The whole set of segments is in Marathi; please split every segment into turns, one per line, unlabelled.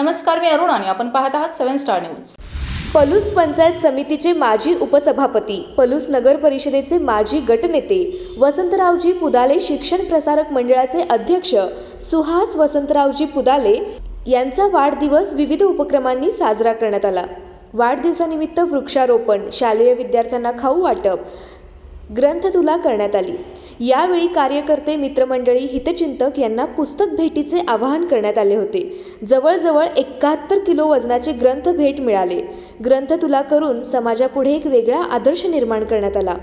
नमस्कार मी अरुण आणि आपण पाहत आहात seven star news.
Palus panchayat समितीचे माजी उपसभापती पलूस नगर परिषदेचे माजी गटनेते वसंतरावजी पुदाले शिक्षण प्रसारक मंडळाचे अध्यक्ष सुहास वसंतरावजी पुदाले यांचा वाढदिवस विविध उपक्रमांनी साजरा करण्यात आला. वाढदिवसानिमित्त वृक्षारोपण शालेय विद्यार्थ्यांना खाऊ वाटप ग्रंथतुला करण्यात आली. यावेळी कार्यकर्ते मित्रमंडळी हितचिंतक यांना पुस्तक भेटीचे आवाहन करण्यात आले होते. जवळजवळ एकाहत्तर किलो वजनाचे ग्रंथ भेट मिळाले. ग्रंथतुला करून समाजापुढे एक वेगळा आदर्श निर्माण करण्यात आला.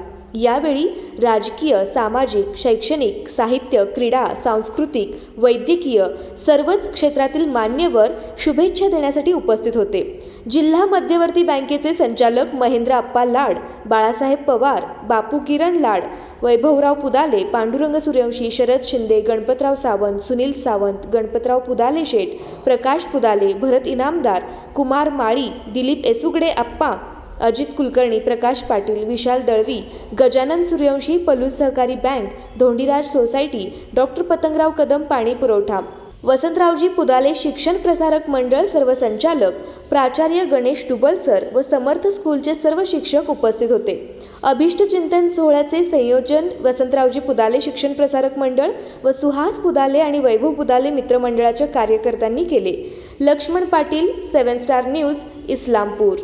यावेळी राजकीय सामाजिक शैक्षणिक साहित्य क्रीडा सांस्कृतिक वैद्यकीय सर्वच क्षेत्रातील मान्यवर शुभेच्छा देण्यासाठी उपस्थित होते. जिल्हा मध्यवर्ती बँकेचे संचालक महेंद्र अप्पा लाड बाळासाहेब पवार बापू किरण लाड वैभवराव पुदाले पांडुरंग सूर्यवंशी शरद शिंदे गणपतराव सावंत सुनील सावंत गणपतराव पुदाले शेठ प्रकाश पुदाले भरत इनामदार कुमार माळी दिलीप एसुगडे अप्पा अजित कुलकर्णी प्रकाश पाटील विशाल दळवी गजानन सूर्यवंशी पलूस सहकारी bank Dhondiraj society doctor Patangrao Kadam पाणी पुरवठा. वसंतरावजी पुदाले शिक्षण प्रसारक मंडळ सर्व संचालक प्राचार्य गणेश डुबलसर व समर्थ स्कूलचे सर्व शिक्षक उपस्थित होते. अभिष्ट चिंतन सोहळ्याचे संयोजन वसंतरावजी पुदाले शिक्षण प्रसारक मंडळ व सुहास पुदाले आणि वैभव पुदाले मित्रमंडळाच्या कार्यकर्त्यांनी केले. Laxman Patil seven star news Islampur.